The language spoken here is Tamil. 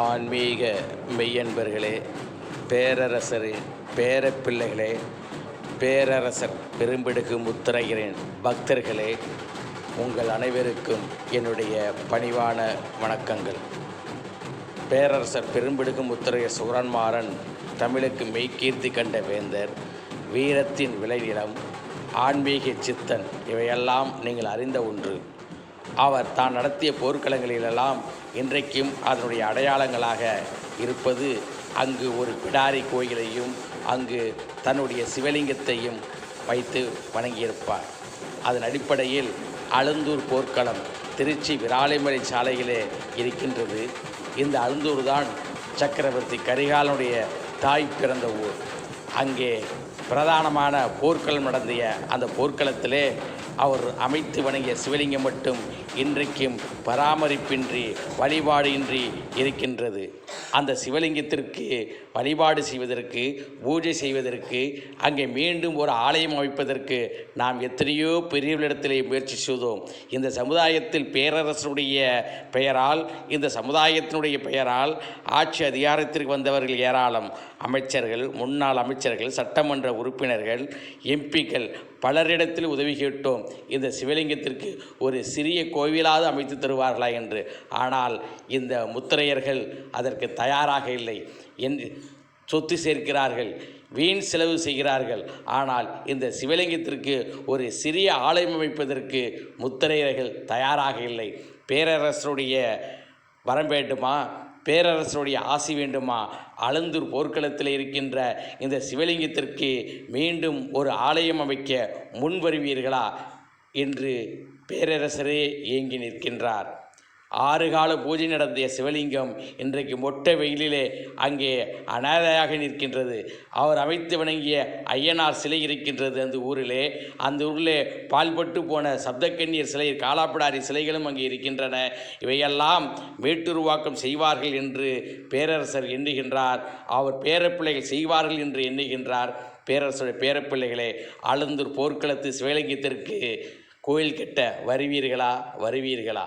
ஆன்மீக மெய்யன்பர்களே பேரரசரே பேரப்பிள்ளைகளே பேரரசர் பெரும்பிடுக்கு முத்திரைகிறேன் பக்தர்களே உங்கள் அனைவருக்கும் என்னுடைய பணிவான வணக்கங்கள். பேரரசர் பெரும்பிடுக்கு முத்திரைய சுரன்மாறன் தமிழுக்கு மெய்கீர்த்தி கண்ட வேந்தர் வீரத்தின் விளைநிலம் ஆன்மீக சித்தன் இவையெல்லாம் நீங்கள் அறிந்த ஒன்று. அவர் தான் நடத்திய போர்க்களங்களிலெல்லாம் இன்றைக்கும் அதனுடைய அடையாளங்களாக இருப்பது அங்கு ஒரு பிடாரி கோயிலையும் அங்கு தன்னுடைய சிவலிங்கத்தையும் வைத்து வணங்கியிருப்பார். அதன் அடிப்படையில் அழுந்தூர் போர்க்களம் திருச்சி விராலிமலை சாலையிலே இருக்கின்றது. இந்த அழுந்தூர் தான் சக்கரவர்த்தி கரிகாலனுடைய தாய் பிறந்த ஊர். அங்கே பிரதானமான போர்க்களம் நடந்திய அந்த போர்க்களத்திலே அவர் அமைத்து வணங்கிய சிவலிங்கம் மட்டும் இன்றைக்கும் பராமரிப்பின்றி வழிபாடு இன்றி இருக்கின்றது. அந்த சிவலிங்கத்திற்கு வழிபாடு செய்வதற்கு பூஜை செய்வதற்கு அங்கே மீண்டும் ஒரு ஆலயம் அமைப்பதற்கு நாம் எத்தனையோ பெரியவர்களிடத்திலே முயற்சி செய்தோம். இந்த சமுதாயத்தில் பேரரசனுடைய பெயரால் இந்த சமுதாயத்தினுடைய பெயரால் ஆட்சி அதிகாரத்திற்கு வந்தவர்கள் ஏராளம். அமைச்சர்கள் முன்னாள் அமைச்சர்கள் சட்டமன்ற உறுப்பினர்கள் எம்பிக்கள் பலரிடத்தில் உதவி கேட்டோம். இந்த சிவலிங்கத்திற்கு ஒரு சிறிய கோவிலாவது அமைத்து தருவார்களா என்று. ஆனால் இந்த முத்திரையர்கள் அதற்கு தயாராக இல்லை. என் சொத்து சேர்க்கிறார்கள் வீண் செலவு செய்கிறார்கள். ஆனால் இந்த சிவலிங்கத்திற்கு ஒரு சிறிய ஆலயம் அமைப்பதற்கு முத்திரையர்கள் தயாராக இல்லை. பேரரசருடைய வரம் வேண்டுமா? பேரரசருடைய ஆசி வேண்டுமா? அலந்தூர் போர்க்களத்தில் இருக்கின்ற இந்த சிவலிங்கத்திற்கு மீண்டும் ஒரு ஆலயம் அமைக்க முன் வருவீர்களா என்று பேரரசரே ஏங்கி நிற்கின்றார். ஆறு கால பூஜை நடந்திய சிவலிங்கம் இன்றைக்கு மொட்டை வெயிலிலே அங்கே அனாதையாக நிற்கின்றது. அவர் அமைத்து வணங்கிய ஐயனார் சிலை இருக்கின்றது அந்த ஊரிலே. அந்த ஊரிலே பால்பட்டு போன சப்தக்கண்ணீர் சிலை காலாப்பிடாரி சிலைகளும் அங்கே இருக்கின்றன. இவையெல்லாம் மீட்டுருவாக்கம் செய்வார்கள் என்று பேரரசர் எண்ணுகின்றார். அவர் பேரப்பிள்ளைகள் செய்வார்கள் என்று எண்ணுகின்றார். பேரரசுடைய பேரப்பிள்ளைகளே ஆளுந்தூர் போர்க்களத்து சிவலிங்கத்திற்கு கோயில் கட்ட வருவீர்களா? வருவீர்களா?